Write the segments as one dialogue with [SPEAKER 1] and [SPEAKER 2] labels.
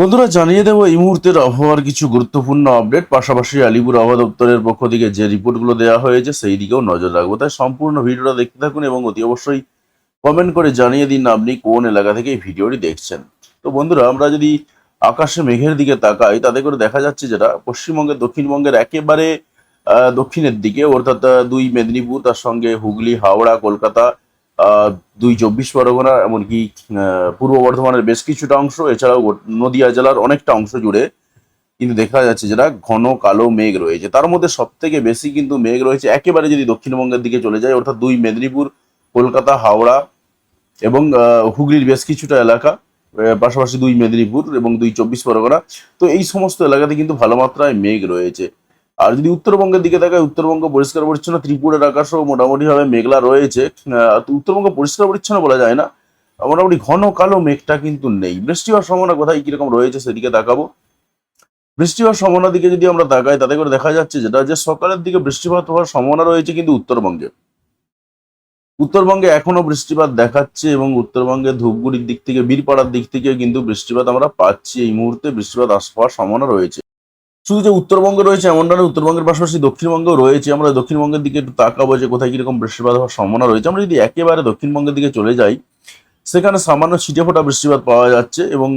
[SPEAKER 1] বন্ধুরা, জানিয়ে দেবো, এই মুহূর্তের আবহাওয়ার কিছু গুরুত্বপূর্ণ আপডেট। পাশাপাশি আলিপুর আবহাওয়া দপ্তরের পক্ষ থেকে যে রিপোর্টগুলো দেওয়া হয়েছে, সেই দিকেও নজর রাখব। তাই সম্পূর্ণ ভিডিওটা দেখতে থাকুন এবং অতি অবশ্যই কমেন্ট করে জানিয়ে দিন আপনি কোন এলাকা থেকে এই ভিডিওটি দেখছেন। তো বন্ধুরা, আমরা যদি আকাশে মেঘের দিকে তাকাই, তাতে করে দেখা যাচ্ছে যেটা, পশ্চিমবঙ্গের, দক্ষিণবঙ্গের একেবারে দক্ষিণের দিকে, অর্থাৎ দুই মেদিনীপুর, তার সঙ্গে হুগলি, হাওড়া, কলকাতা দুই চব্বিশ পরগনা, এমনকি পূর্ব বর্ধমানের বেশ কিছুটা অংশ, এছাড়াও নদিয়া জেলার অনেকটা অংশ জুড়ে কিন্তু দেখা যাচ্ছে যেটা ঘন কালো মেঘ রয়েছে। তার মধ্যে সব থেকে বেশি কিন্তু মেঘ রয়েছে একেবারে যদি দক্ষিণবঙ্গের দিকে চলে যায়, অর্থাৎ দুই মেদিনীপুর, কলকাতা, হাওড়া এবং হুগলির বেশ কিছুটা এলাকা পাশাপাশি দুই মেদিনীপুর এবং দুই চব্বিশ পরগনা। তো এই সমস্ত এলাকাতে কিন্তু ভালো মাত্রায় মেঘ রয়েছে। আর যদি উত্তরবঙ্গের দিকে তাকায়, উত্তরবঙ্গ পরিষ্কার পরিচ্ছন্ন ত্রিপুরার আকাশও মোটামুটি ভাবে মেঘলা রয়েছে। উত্তরবঙ্গ পরিষ্কার পরিচ্ছন্ন বলা যায় না। মোটামুটি ঘন কালো মেঘটা কিন্তু নেই। বৃষ্টি হওয়ার সম্ভাবনা কোথায় কীরকম রয়েছে সেদিকে তাকাবো। বৃষ্টি হওয়ার সম্ভাবনার দিকে যদি আমরা তাকাই, তাতে করে দেখা যাচ্ছে যেটা, যে সকালের দিকে বৃষ্টিপাত হওয়ার সম্ভাবনা রয়েছে কিন্তু উত্তরবঙ্গে। উত্তরবঙ্গে এখনও বৃষ্টিপাত দেখাচ্ছে এবং উত্তরবঙ্গে ধূপগুড়ির দিক থেকে, বীরপাড়ার দিক থেকে কিন্তু বৃষ্টিপাত আমরা পাচ্ছি। এই মুহূর্তে বৃষ্টিপাত আস, হওয়ার সম্ভাবনা রয়েছে। শুধু যে উত্তরবঙ্গ রয়েছে, এমনটা নয়, উত্তরবঙ্গের পাশাপাশি দক্ষিণবঙ্গেও রয়েছে। আমরা দক্ষিণবঙ্গের দিকে একটু তাকাবো যে কোথায় কীরকম বৃষ্টিপাত হওয়ার সম্ভাবনা রয়েছে। আমরা যদি একেবারে দক্ষিণবঙ্গের দিকে চলে যাই, সেখানে সামান্য ছিটে ফোটা বৃষ্টিপাত পাওয়া যাচ্ছে এবং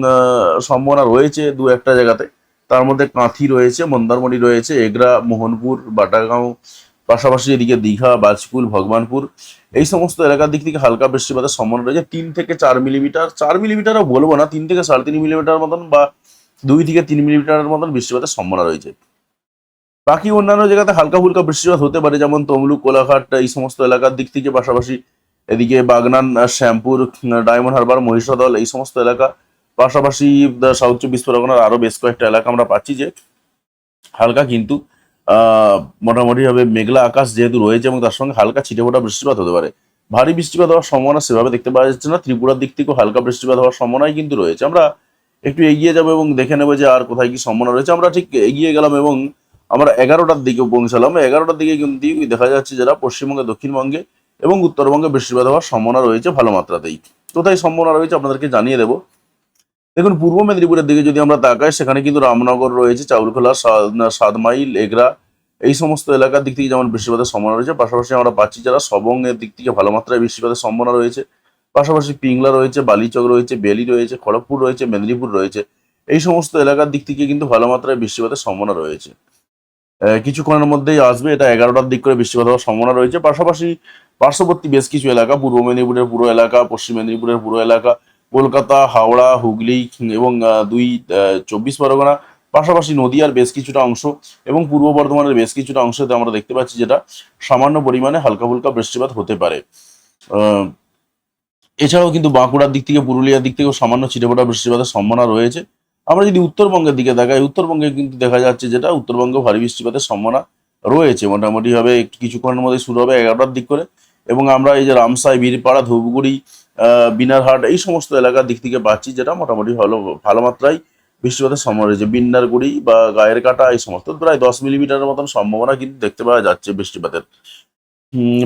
[SPEAKER 1] সম্ভাবনা রয়েছে দু একটা জায়গাতে। তার মধ্যে কাঁথি রয়েছে, মন্দারমণি রয়েছে, এগরা, মোহনপুর, বাটাগাঁও, পাশাপাশি এদিকে দীঘা, বাজপুর, ভগবানপুর। এই সমস্ত এলাকার দিক থেকে হালকা বৃষ্টিপাতের সম্ভাবনা রয়েছে। তিন থেকে চার মিলিমিটার, চার মিলিমিটারও বলব না, তিন থেকে সাড়ে তিন মিলিমিটার মতন বা দুই থেকে তিন মিলিমিটারের মতন বৃষ্টিপাতের সম্ভাবনা রয়েছে। বাকি অন্যান্য জায়গাতে হালকা ফুলকা বৃষ্টিপাত হতে পারে, যেমন তমলুক, কোলাঘাট, এই সমস্ত এলাকার দিক থেকে পাশাপাশি এদিকে বাগনান শ্যামপুর ডায়মন্ড হারবার, মহিষাদল, এই সমস্ত এলাকা। পাশাপাশি সাউথ চব্বিশ পরগনার আরও বেশ কয়েকটা এলাকা আমরা পাচ্ছি যে হালকা কিন্তু, আহ মোটামুটি ভাবে মেঘলা আকাশ যেহেতু রয়েছে এবং তার সঙ্গে হালকা ছিটেফোঁটা বৃষ্টিপাত হতে পারে। ভারী বৃষ্টিপাত হওয়ার সম্ভাবনা সেভাবে দেখতে পাওয়া যাচ্ছে না, ত্রিপুরার দিক থেকেও হালকা বৃষ্টিপাত হওয়ার সম্ভাবনাই কিন্তু রয়েছে। আমরা একটু এগিয়ে যাব এবং দেখে নেব যে আর কোথায় কি সম্ভাবনা রয়েছে। আমরা ঠিক এগিয়ে গেলাম এবং আমরা এগারোটার দিকে পৌঁছালাম। এগারোটার দিকে কিন্তু দেখা যাচ্ছে যারা পশ্চিমবঙ্গে, দক্ষিণবঙ্গে এবং উত্তরবঙ্গে বৃষ্টিপাত হওয়ার সম্ভাবনা রয়েছে ভালো মাত্রাতেই। কোথায় সম্ভাবনা রয়েছে, আপনাদেরকে জানিয়ে দেবো। দেখুন, পূর্ব মেদিনীপুরের দিকে যদি আমরা তাকাই, সেখানে কিন্তু রামনগর রয়েছে, চাউলখোলা সাত মাইল এগরা, এই সমস্ত এলাকার দিক থেকে যেমন বৃষ্টিপাতের সম্ভাবনা রয়েছে, পাশাপাশি আমরা পাচ্ছি যারা সবং এর দিক থেকে ভালো মাত্রায় বৃষ্টিপাতের সম্ভাবনা রয়েছে। পাশাপাশি পিংলা রয়েছে, বালিচক রয়েছে, বেলি রয়েছে, খড়গপুর রয়েছে, মেদিনীপুর রয়েছে। এই সমস্ত এলাকার দিক থেকে কিন্তু ভালো মাত্রায় বৃষ্টিপাতের সম্ভাবনা রয়েছে। কিছুক্ষণের মধ্যেই আসবে, এটা এগারোটার দিক করে বৃষ্টিপাত হওয়ার সম্ভাবনা রয়েছে। পাশাপাশি পার্শ্ববর্তী বেশ কিছু এলাকা, পূর্ব মেদিনীপুরের পুরো এলাকা, পশ্চিম মেদিনীপুরের পুরো এলাকা, কলকাতা, হাওড়া, হুগলি এবং দুই চব্বিশ পরগনা, পাশাপাশি নদীয়ার বেশ কিছুটা অংশ এবং পূর্ব বর্ধমানের বেশ কিছুটা অংশতে আমরা দেখতে পাচ্ছি যেটা সামান্য পরিমাণে হালকা ফুলকা বৃষ্টিপাত হতে পারে। এছাড়াও কিন্তু বাঁকুড়ার দিক থেকে, পুরুলিয়ার দিক থেকেও সামান্য ছিটেফোঁটা বৃষ্টিপাতের সম্ভাবনা রয়েছে। আমরা যদি উত্তরবঙ্গের দিকে দেখাই উত্তরবঙ্গে কিন্তু দেখা যাচ্ছে যেটা, উত্তরবঙ্গে ভারী বৃষ্টিপাতের সম্ভাবনা রয়েছে। মোটামুটি ভাবে একটু কিছুক্ষণের মধ্যে শুরু হবে এগারোটার দিক করে। এবং আমরা এই যে রামসাই, বীরপাড়া, ধূপগুড়ি বিনারহাট, এই সমস্ত এলাকার দিক থেকে পাচ্ছি যেটা মোটামুটি ভালো ভালো মাত্রায় বৃষ্টিপাতের সম্ভাবনা রয়েছে। বিন্নারগুড়ি বা গায়ের কাটা এই সমস্ত প্রায় দশ মিলিমিটারের মতন সম্ভাবনা কিন্তু দেখতে পাওয়া যাচ্ছে বৃষ্টিপাতের।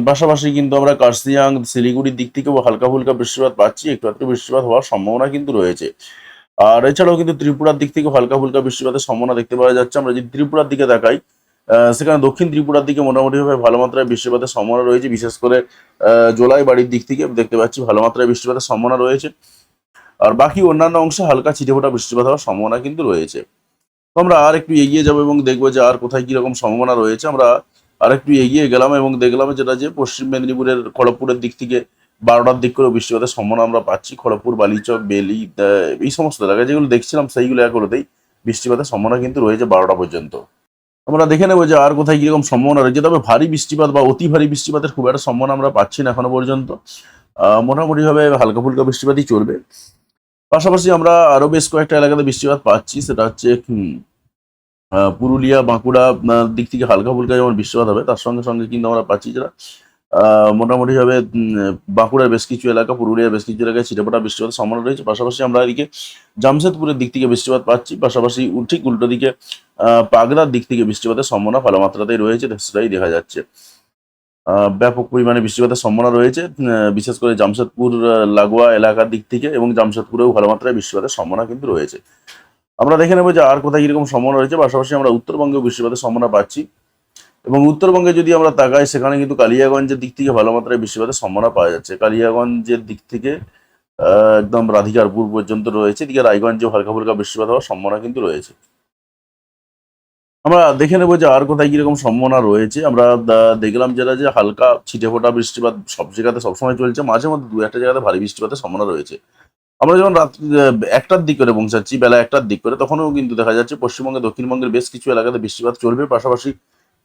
[SPEAKER 1] পাশাপাশি কিন্তু আমরা কার্সিয়াং শিলিগুড়ির দিক থেকেও হালকা ফুলকা বৃষ্টিপাত পাচ্ছি একটু একটু বৃষ্টিপাত হওয়ার সম্ভাবনা কিন্তু রয়েছে। আর এছাড়াও কিন্তু ত্রিপুরার দিক থেকেও হালকা ফুলকা বৃষ্টিপাতের সম্ভাবনা দেখতে পাওয়া যাচ্ছে। আমরা যদি ত্রিপুরার দিকে আহ, সেখানে দক্ষিণ ত্রিপুরার দিকে মোটামুটিভাবে ভালো মাত্রায় বৃষ্টিপাতের সম্ভাবনা রয়েছে। বিশেষ করে জোলাই বাড়ির দিক থেকে দেখতে পাচ্ছি ভালো মাত্রায় বৃষ্টিপাতের সম্ভাবনা রয়েছে। আর বাকি অন্যান্য অংশে হালকা ছিটেফোঁটা বৃষ্টিপাত হওয়ার সম্ভাবনা কিন্তু রয়েছে। আমরা আর একটু এগিয়ে যাব এবং দেখব যে আর কোথায় কীরকম সম্ভাবনা রয়েছে। আমরা আর একটু এগিয়ে গেলাম এবং দেখলাম যেটা যে পশ্চিম মেদিনীপুরের খড়গপুরের দিক থেকে বারোটার দিক করে বৃষ্টিপাতের সম্ভাবনা আমরা পাচ্ছি। খড়গপুর, বালিচক, বেলি এই সমস্ত এলাকায় যেগুলো দেখছিলাম সেইগুলো একগুলোতেই বৃষ্টিপাতের সম্ভাবনা কিন্তু রয়েছে বারোটা পর্যন্ত। আমরা দেখে নেব যে আর কোথায় কীরকম সম্ভাবনা রয়েছে। তবে ভারী বৃষ্টিপাত বা অতি ভারী বৃষ্টিপাতের খুব একটা সম্ভাবনা আমরা পাচ্ছি না এখনও পর্যন্ত। মোটামুটিভাবে হালকা ফুলকা বৃষ্টিপাতই চলবে। পাশাপাশি আমরা আরও বেশ কয়েকটা এলাকাতে বৃষ্টিপাত পাচ্ছি। সেটা হচ্ছে পুরুলিয়া, বাঁকুড়া দিক থেকে হালকা ফুলকা যেমন বৃষ্টিপাত হবে, তার সঙ্গে সঙ্গে কিন্তু আমরা পাচ্ছি যারা মোটামুটি ভাবে বাঁকুড়ার বেশ কিছু এলাকা, পুরুলিয়ার বেশ কিছু এলাকায় ছিটেফোঁটা বৃষ্টিপাত সম্ভাবনা রয়েছে। পাশাপাশি আমরা এদিকে জামশেদপুরের দিক থেকে বৃষ্টিপাত পাচ্ছি। পাশাপাশি ঠিক উল্টো দিকে পাগড়ার দিক থেকে বৃষ্টিপাতের সম্ভাবনা ভালো মাত্রাতেই রয়েছে সেটাই দেখা যাচ্ছে। ব্যাপক পরিমাণে বৃষ্টিপাতের সম্ভাবনা রয়েছে বিশেষ করে জামশেদপুর লাগোয়া এলাকার দিক থেকে এবং জামশেদপুরেও ভালো মাত্রায় বৃষ্টিপাতের সম্ভাবনা কিন্তু রয়েছে। আমরা দেখে নেব যে আর কোথায় কীরকম সম্ভাবনা রয়েছে। পাশাপাশি আমরা উত্তরবঙ্গেও বৃষ্টিপাতের সম্ভাবনা পাচ্ছি এবং উত্তরবঙ্গে যদি আমরা তাকাই, সেখানে কিন্তু কালিয়াগঞ্জের দিক থেকে ভালো মাত্রায় বৃষ্টিপাতের সম্ভাবনা পাওয়া যাচ্ছে। কালিয়াগঞ্জের দিক থেকে একদম রাধিকারপুর পর্যন্ত রয়েছে। এদিকে রায়গঞ্জে হালকা ফুলকা বৃষ্টিপাত হওয়ার সম্ভাবনা কিন্তু রয়েছে। আমরা দেখে নেব যে আর কোথায় কীরকম সম্ভাবনা রয়েছে। আমরা দেখলাম যেটা যে হালকা ছিটে ফোটা বৃষ্টিপাত সব জায়গাতে সবসময় চলছে মাঝে মধ্যে দু একটা জায়গাতে ভারী বৃষ্টিপাতের সম্ভাবনা রয়েছে। আমরা যখন আহ, একটার দিক করে পৌঁছাচ্ছি বেলা একটার দিক করে তখনও কিন্তু দেখা যাচ্ছে পশ্চিমবঙ্গে দক্ষিণবঙ্গের বেশ কিছু এলাকাতে বৃষ্টিপাত চলবে। পাশাপাশি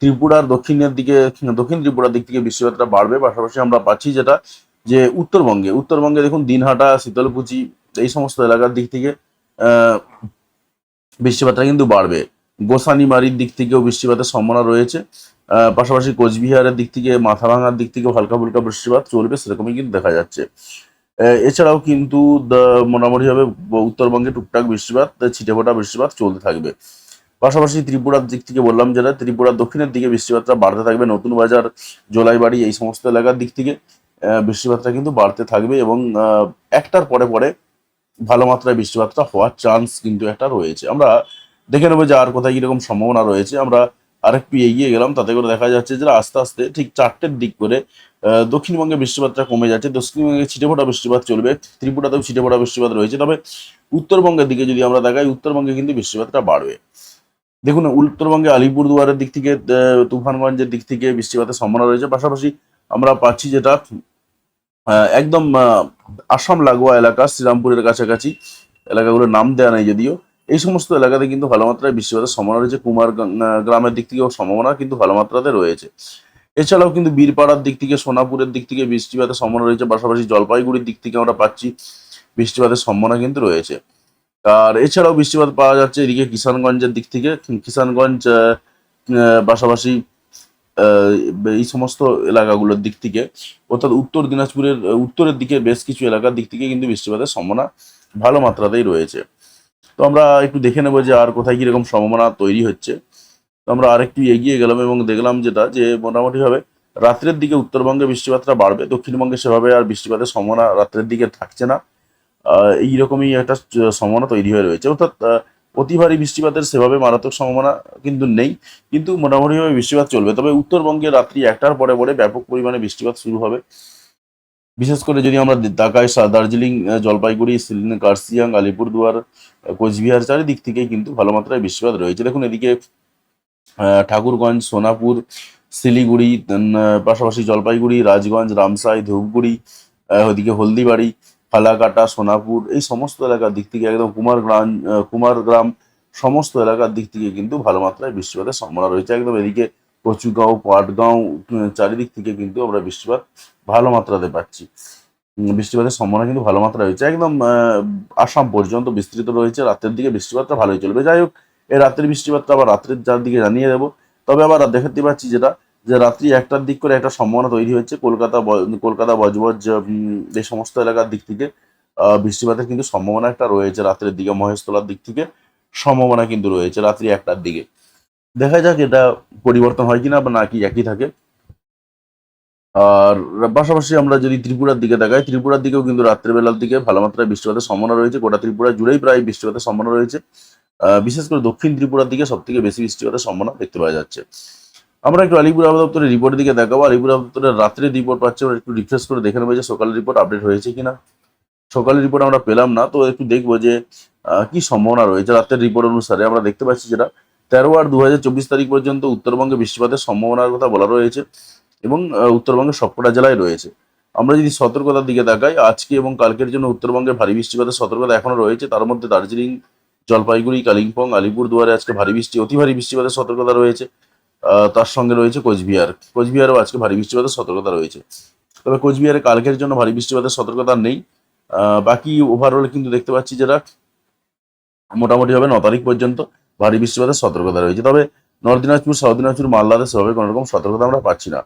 [SPEAKER 1] ত্রিপুরার দক্ষিণের দিকে দক্ষিণ ত্রিপুরার দিক থেকে বৃষ্টিপাতটা বাড়বে। পাশাপাশি আমরা পাচ্ছি যেটা যে উত্তরবঙ্গে উত্তরবঙ্গে দেখুন দিনহাটা শীতলকুচি এই সমস্ত এলাকার দিক থেকে বৃষ্টিপাতটা কিন্তু বাড়বে। গোসানিমারির দিক থেকেও বৃষ্টিপাতের সম্ভাবনা রয়েছে। পাশাপাশি কোচবিহারের দিক থেকে মাথাভাঙার দিক থেকেও হালকা ফুলকা বৃষ্টিপাত চলবে সেরকমই কিন্তু দেখা যাচ্ছে। এছাড়াও কিন্তু মোটামুটিভাবে উত্তরবঙ্গে টুকটাক বৃষ্টিপাত ছিটেফোঁটা বৃষ্টিপাত চলতে থাকবে। পাশাপাশি ত্রিপুরার দিক থেকে বললাম যেটা, ত্রিপুরার দক্ষিণের দিকে বৃষ্টিপাতটা বাড়তে থাকবে। নতুন বাজার, জোলাইবাড়ি এই সমস্ত এলাকার দিক থেকে বৃষ্টিপাতটা কিন্তু বাড়তে থাকবে এবং একটার পরে পরে ভালো মাত্রায় বৃষ্টিপাতটা হওয়ার চান্স কিন্তু একটা রয়েছে। আমরা দেখে নেব যে আর কোথায় কীরকম সম্ভাবনা রয়েছে। আমরা আরেকটু এগিয়ে গেলাম, তাতে করে দেখা যাচ্ছে যে আস্তে আস্তে ঠিক চারটের দিক করে দক্ষিণবঙ্গে বৃষ্টিপাতটা কমে যাচ্ছে। দক্ষিণবঙ্গে ছিটেফোঁটা বৃষ্টিপাত চলবে, ত্রিপুরাতেও ছিটেফোঁটা বৃষ্টিপাত রয়েছে। তবে উত্তরবঙ্গের দিকে যদি আমরা দেখাই উত্তরবঙ্গে কিন্তু বৃষ্টিপাতটা বাড়বে। দেখুন, উত্তরবঙ্গে আলিপুরদুয়ারের দিক থেকে তুফানগঞ্জের দিক থেকে বৃষ্টিপাতের সম্ভাবনা রয়েছে। পাশাপাশি আমরা পাচ্ছি যেটা একদম আসাম লাগোয়া এলাকা, শ্রীরামপুরের কাছাকাছি। এলাকাগুলোর নাম দেওয়া নেই যদিও। এই সমস্ত এলাকাতে কিন্তু ভালো মাত্রায় বৃষ্টিপাতের সম্ভাবনা রয়েছে। কুমার গ্রামের দিক থেকেও সম্ভাবনা কিন্তু ভালো মাত্রাতে রয়েছে। এছাড়াও কিন্তু বীরপাড়ার দিক থেকে, সোনাপুরের দিক থেকে বৃষ্টিপাতের সম্ভাবনা রয়েছে। পাশাপাশি জলপাইগুড়ির দিক থেকে আমরা পাচ্ছি বৃষ্টিপাতের সম্ভাবনা কিন্তু রয়েছে। আর এছাড়াও বৃষ্টিপাত পাওয়া যাচ্ছে এদিকে কিষানগঞ্জের দিক থেকে। কিষানগঞ্জ পাশাপাশি এই সমস্ত এলাকাগুলোর দিক থেকে। অর্থাৎ উত্তর দিনাজপুরের, উত্তরের দিকে বেশ কিছু এলাকার দিক থেকে কিন্তু বৃষ্টিপাতের সম্ভাবনা ভালো মাত্রাতেই রয়েছে। তো আমরা একটু দেখে নেব যে আর কোথায় কীরকম সম্ভাবনা তৈরি হচ্ছে। তো আমরা আরেকটু এগিয়ে গেলাম এবং দেখলাম যেটা, যে মোটামুটিভাবে রাত্রের দিকে উত্তরবঙ্গে বৃষ্টিপাতটা বাড়বে, দক্ষিণবঙ্গে সেভাবে আর বৃষ্টিপাতের সম্ভাবনা রাত্রের দিকে থাকছে না। এইরকমই একটা সম্ভাবনা তৈরি হয়ে রয়েছে। অর্থাৎ অতি ভারী বৃষ্টিপাতের সেভাবে মারাত্মক সম্ভাবনা কিন্তু নেই, কিন্তু মোটামুটিভাবে বৃষ্টিপাত চলবে। তবে উত্তরবঙ্গে রাত্রি একটার পরে পরে ব্যাপক পরিমাণে বৃষ্টিপাত শুরু হবে। বিশেষ করে যদি আমরা তাকাই দার্জিলিং জলপাইগুড়ি কার্সিয়াং আলিপুরদুয়ার কোচবিহার চারিদিক থেকেই কিন্তু ভালো মাত্রায় বৃষ্টিপাত রয়েছে। দেখুন এদিকে ঠাকুরগঞ্জ, সোনাপুর, শিলিগুড়ি পাশাপাশি জলপাইগুড়ি, রাজগঞ্জ, রামসাই, ধূপগুড়ি ওদিকে হলদিবাড়ি, ফালাকাটা, সোনাপুর, এই সমস্ত এলাকার দিক থেকে একদম কুমারগ্রাম কুমারগ্রাম সমস্ত এলাকার দিক থেকে কিন্তু ভালো মাত্রায় বৃষ্টিপাতের সম্ভাবনা রয়েছে। একদম এদিকে কচুগাঁও, পাটগাঁও চারিদিক থেকে কিন্তু আমরা বৃষ্টিপাত ভালো মাত্রাতে পাচ্ছি। বৃষ্টিপাতের সম্ভাবনা কিন্তু ভালো মাত্রা রয়েছে। একদম আসাম পর্যন্ত বিস্তৃত রয়েছে। রাতের দিকে বৃষ্টিপাতটা ভালোই চলবে। যাই হোক, এই রাতের বৃষ্টিপাতটা আবার রাত্রের যার দিকে জানিয়ে দেবো। তবে আবার দেখাতে পাচ্ছি যেটা, যে রাত্রি একটার দিক করে একটা সম্ভাবনা তৈরি হচ্ছে কলকাতা কলকাতা বজবজ এই সমস্ত এলাকার দিক থেকে বৃষ্টিপাতের কিন্তু সম্ভাবনা একটা রয়েছে। রাত্রের দিকে মহেশতলার দিক থেকে সম্ভাবনা কিন্তু রয়েছে রাত্রি একটার দিকে। দেখা যাক এটা পরিবর্তন হয় কিনা বা নাকি একই থাকে। আর পাশাপাশি আমরা যদি ত্রিপুরার দিকে দেখাই, ত্রিপুরার দিকেও কিন্তু রাত্রেবেলার দিকে ভালো মাত্রায় বৃষ্টিপাতের সম্ভাবনা রয়েছে। গোটা ত্রিপুরা জুড়েই প্রায় বৃষ্টিপাতের সম্ভাবনা রয়েছে। বিশেষ করে দক্ষিণ ত্রিপুরার দিকে সব থেকে বেশি বৃষ্টিপাতের সম্ভাবনা দেখতে পাওয়া যাচ্ছে। আমরা একটু আলিপুর আবহাওয়া দপ্তরের রিপোর্টের দিকে দেখাবো। আলিপুর আবহাওয়া রাত্রে রিপোর্ট পাচ্ছি, আমরা একটু রিফ্রেশ করে দেখে নেব যে সকালের রিপোর্ট আপডেট হয়েছে কিনা। সকালের রিপোর্ট আমরা পেলাম না, তো একটু দেখব যে কি সম্ভাবনা রয়েছে রাতের রিপোর্ট অনুসারে। আমরা দেখতে পাচ্ছি যেটা তেরো আর দু হাজার চব্বিশ তারিখ পর্যন্ত উত্তরবঙ্গে বৃষ্টিপাতের সম্ভাবনার কথা বলা রয়েছে এবং উত্তরবঙ্গের সবকটা জেলায় রয়েছে। আমরা যদি সতর্কতার দিকে তাকাই, আজকে এবং কালকের জন্য উত্তরবঙ্গে ভারী বৃষ্টিপাতের সতর্কতা এখনও রয়েছে। তার মধ্যে দার্জিলিং, জলপাইগুড়ি, কালিম্পং, আলিপুরদুয়ারে আজকে ভারী বৃষ্টি, অতি ভারী বৃষ্টিপাতের সতর্কতা রয়েছে। তার সঙ্গে রয়েছে কোচবিহার। কোচবিহারেও আজকে ভারী বৃষ্টিপাতের সতর্কতা রয়েছে। তবে কোচবিহারে কালকের জন্য ভারী বৃষ্টিপাতের সতর্কতা নেই। বাকি ওভারঅল কিন্তু দেখতে পাচ্ছি যারা, মোটামুটি হবে ন তারিখ পর্যন্ত। ভারী বৃষ্টিপাতের সতর্কতা রয়েছে। তবে নর্থ দিনাজপুর, সাউথ দিনাজপুর, মালদাতে সেভাবে কোনো রকম সতর্কতা আমরা পাচ্ছি না।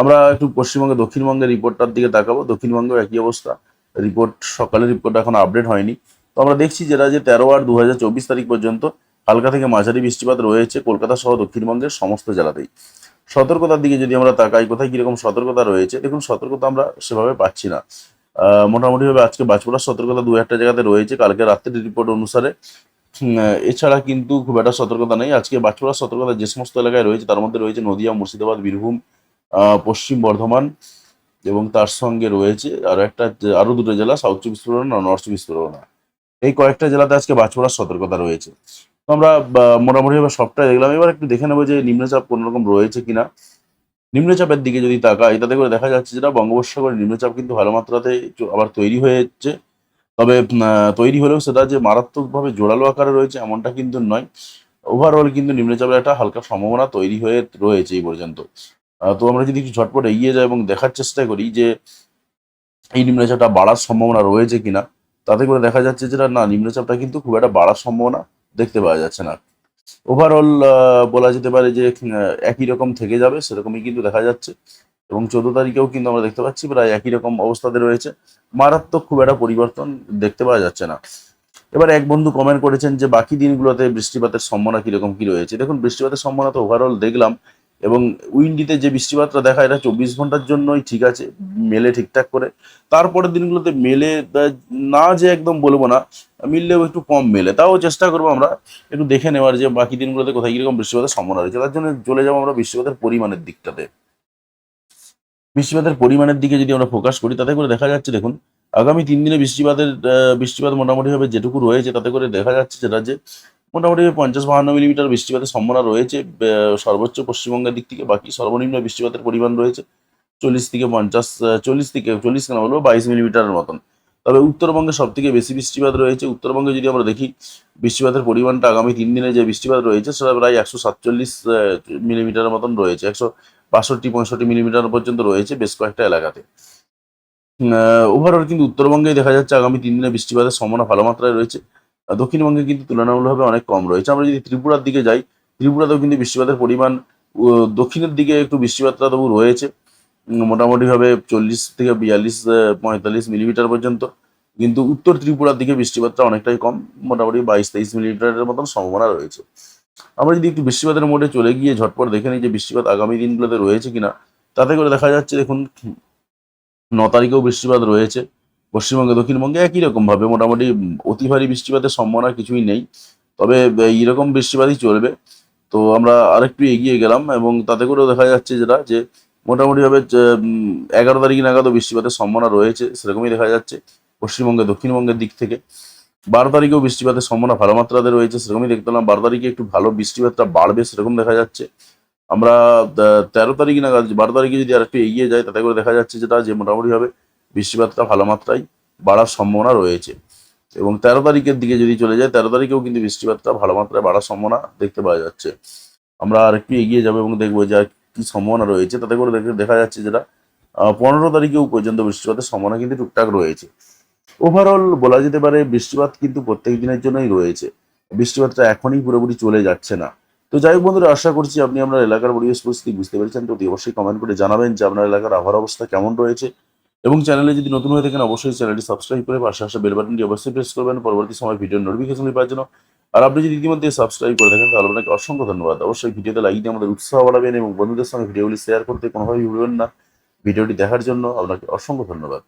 [SPEAKER 1] আমরা একটু পশ্চিমবঙ্গে দক্ষিণবঙ্গের রিপোর্টটার দিকে তাকাবো। দক্ষিণবঙ্গেও একই অবস্থা। রিপোর্ট সকালের রিপোর্ট এখন আপডেট হয়নি। তো আমরা দেখছি যেটা যে তেরো আর দু হাজার চব্বিশ তারিখ পর্যন্ত হালকা থেকে মাঝারি বৃষ্টিপাত রয়েছে কলকাতা সহ দক্ষিণবঙ্গের সমস্ত জেলাতেই। সতর্কতার দিকে যদি আমরা তাকাই, কোথায় কীরকম সতর্কতা রয়েছে, দেখুন সতর্কতা আমরা সেভাবে পাচ্ছি না। মোটামুটিভাবে আজকে বাজপড়ার সতর্কতা দু একটা জায়গাতে রয়েছে। কালকে রাত্রের রিপোর্ট অনুসারে এছাড়া কিন্তু খুব একটা সতর্কতা নেই। আজকে বাঁকুড়ার সতর্কতা যে সমস্ত এলাকায় রয়েছে, তার মধ্যে রয়েছে নদিয়া, মুর্শিদাবাদ, বীরভূম পশ্চিম বর্ধমান এবং তার সঙ্গে রয়েছে আরও একটা যে- আরও দুটো জেলা সাউথ চব্বিশ পরগনা নর্থ চব্বিশ পরগনা। এই কয়েকটা জেলাতে আজকে বাঁকুড়ার সতর্কতা রয়েছে। আমরা মোটামুটি এবার সবটাই দেখলাম। এবার একটু দেখে নেব যে নিম্নচাপ কোন রকম রয়েছে কিনা। নিম্নচাপের দিকে যদি তাকাই, তাতে করে দেখা যাচ্ছে যেটা বঙ্গোপসাগরের নিম্নচাপ কিন্তু ভালো মাত্রাতে আবার তৈরি হয়েছে। তবে তৈরি হলেও সেটা যে মারাত্মকভাবে জোরালো আকারে রয়েছে এমনটা কিন্তু নয়। ওভারঅল কিন্তু নিম্নচাপের একটা হালকা সম্ভাবনা তৈরি হয়ে রয়েছে এই পর্যন্ত। তো আমরা যদি একটু ঝটপট এগিয়ে যাই এবং দেখার চেষ্টা করি যে এই নিম্নচাপটা বাড়ার সম্ভাবনা রয়েছে কিনা, তাতে করে দেখা যাচ্ছে যেটা না নিম্নচাপটা কিন্তু খুব একটা বাড়ার সম্ভাবনা দেখতে পাওয়া যাচ্ছে না। ওভারঅল বলা যেতে পারে যে একই রকম থেকে যাবে, সেরকমই কিন্তু দেখা যাচ্ছে। এবং চোদ্দ তারিখেও কিন্তু আমরা দেখতে পাচ্ছি প্রায় একই রকম অবস্থাতে রয়েছে। মারাত্মক খুব একটা পরিবর্তন দেখতে পাওয়া যাচ্ছে না। এবার এক বন্ধু কমেন্ট করেছেন যে, বাকি দিনগুলোতে বৃষ্টিপাতের সম্ভাবনা কীরকম কি রয়েছে? দেখুন, বৃষ্টিপাতের সম্ভাবনা তো ওভারঅল দেখলাম এবং উইন্ডিতে যে বৃষ্টিপাতটা দেখা, এটা চব্বিশ ঘণ্টার জন্যই ঠিক আছে, মেলে ঠিকঠাক করে। তারপরের দিনগুলোতে মেলে না যে একদম বলব না, মিললেও একটু কম মেলে। তাও চেষ্টা করব আমরা একটু দেখে নেওয়ার যে বাকি দিনগুলোতে কোথায় কীরকম বৃষ্টিপাতের সম্ভাবনা রয়েছে। তার জন্য চলে যাব আমরা বৃষ্টিপাতের পরিমাণের দিকটাতে। বৃষ্টিপাতের পরিমাণের দিকে যদি আমরা ফোকাস করি, তাতে করে দেখা যাচ্ছে দেখুন, আগামী তিন দিনে বৃষ্টিপাতের বৃষ্টিপাত মোটামুটিভাবে যেটুকু রয়েছে, তাতে করে দেখা যাচ্ছে যেটা যে মোটামুটি পঞ্চাশ বাহান্ন মিলিমিটার বৃষ্টিপাতের সম্ভাবনা রয়েছে সর্বোচ্চ পশ্চিমবঙ্গের দিক থেকে, বাকি সর্বনিম্ন বৃষ্টিপাতের পরিমাণ রয়েছে চল্লিশ থেকে পঞ্চাশ চল্লিশ থেকে, চল্লিশ কেন বলব, বাইশ মিলিমিটারের মতন। তবে উত্তরবঙ্গে সব থেকে বেশি বৃষ্টিপাত রয়েছে, উত্তরবঙ্গে যদি আমরা দেখি, বৃষ্টিপাতের পরিমাণটা আগামী তিন দিনে যে বৃষ্টিপাত রয়েছে, সেটা প্রায় একশো সাতচল্লিশ মিলিমিটারের মতন রয়েছে, একশো বাষট্টি, পঁয়ষট্টি মিলিমিটার পর্যন্ত রয়েছে বেশ কয়েকটা এলাকাতে। ওভারঅল কিন্তু উত্তরবঙ্গে দেখা যাচ্ছে আগামী তিন দিনে বৃষ্টিপাতের সম্ভাবনা ভালো মাত্রায় রয়েছে। দক্ষিণবঙ্গে কিন্তু তুলনামূলকভাবে অনেক কম রয়েছে। আমরা যদি ত্রিপুরার দিকে যাই, ত্রিপুরাতেও কিন্তু বৃষ্টিপাতের পরিমাণ দক্ষিণের দিকে একটু বৃষ্টিপাতটা তবু রয়েছে। মোটামুটিভাবে চল্লিশ থেকে বিয়াল্লিশ পঁয়তাল্লিশ মিলিমিটার পর্যন্ত। কিন্তু উত্তর ত্রিপুরার দিকে বৃষ্টিপাতটা অনেকটাই কম, মোটামুটি বাইশ, তেইশ মিলিমিটারের মতন সম্ভাবনা রয়েছে। আমরা যদি একটু বৃষ্টিপাতের মোডে চলে গিয়ে ঝটপট দেখে নিই যে বৃষ্টিপাত আগামী দিনগুলোতে রয়েছে কিনা, তাতে করে দেখা যাচ্ছে দেখুন, ন তারিখেও বৃষ্টিপাত রয়েছে। পশ্চিমবঙ্গে, দক্ষিণবঙ্গে একই রকম ভাবে মোটামুটি অতি ভারী বৃষ্টিপাতের সম্ভাবনা কিছুই নেই। তবে এইরকম বৃষ্টিপাতই চলবে। তো আমরা আরেকটু এগিয়ে গেলাম এবং তাতে করেও দেখা যাচ্ছে যেটা, যে মোটামুটি ভাবে এগারো তারিখ নাগাদও বৃষ্টিপাতের সম্ভাবনা রয়েছে, সেরকমই দেখা যাচ্ছে পশ্চিমবঙ্গে, দক্ষিণবঙ্গের দিক থেকে। বারো তারিখেও বৃষ্টিপাতের সম্ভাবনা ভালো মাত্রাতে রয়েছে, সেরকমই দেখতে পেলাম। বারো তারিখে একটু ভালো বৃষ্টিপাতটা বাড়বে, সেরকম দেখা যাচ্ছে। আমরা তেরো তারিখ নাগাদ, বারো তারিখে যদি আর একটু এগিয়ে যায় তাতে করে দেখা যাচ্ছে যেটা, যে মোটামুটিভাবে বৃষ্টিপাতটা ভালো মাত্রায় বাড়ার সম্ভাবনা রয়েছে। এবং তেরো তারিখের দিকে যদি চলে যায়, তেরো তারিখেও কিন্তু বৃষ্টিপাতটা ভালো মাত্রায় বাড়ার সম্ভাবনা দেখতে পাওয়া যাচ্ছে। আমরা আর একটু এগিয়ে যাব এবং দেখব যে কি সম্ভাবনা রয়েছে। তাতে করে দেখে যাচ্ছে যেটা পনেরো তারিখেও পর্যন্ত বৃষ্টিপাতের সম্ভাবনা কিন্তু টুকটাক রয়েছে। ওভারঅল বলা যেতে পারে বৃষ্টিপাত কিন্তু প্রত্যেক দিনের জন্যই রয়েছে। বৃষ্টিপাতটা এখনই পুরোপুরি চলে যাচ্ছে না। তো যাই হোক বন্ধুরা, আশা করছি আপনি আপনার এলাকার পরিবেশ পরিস্থিতি বুঝতে পেরেছেন। তো অতি অবশ্যই কমেন্ট করে জানাবেন যে আপনার এলাকার আবহাওয়ার অবস্থা কেমন রয়েছে। এবং চ্যানেলে যদি নতুন হয়ে থাকেন, অবশ্যই চ্যানেলটি সাবস্ক্রাইব করে পাশে আসা বেল বাটনটি অবশ্যই প্রেস করবেন। পরবর্তী সময় ভিডিও নোটিফিকেশন পাওয়ার জন্য। আর আপনি যদি ইতিমধ্যে সাবস্ক্রাইব করে থাকেন, তাহলে আপনাকে অসংখ্য ধন্যবাদ। অবশ্যই ভিডিওতে লাইক দিয়ে আমাদের উৎসাহ বাড়াবেন এবং বন্ধুদের সঙ্গে ভিডিওগুলি শেয়ার করতে কোনোভাবেই ভুলবেন না। ভিডিওটি দেখার জন্য আপনাকে অসংখ্য ধন্যবাদ।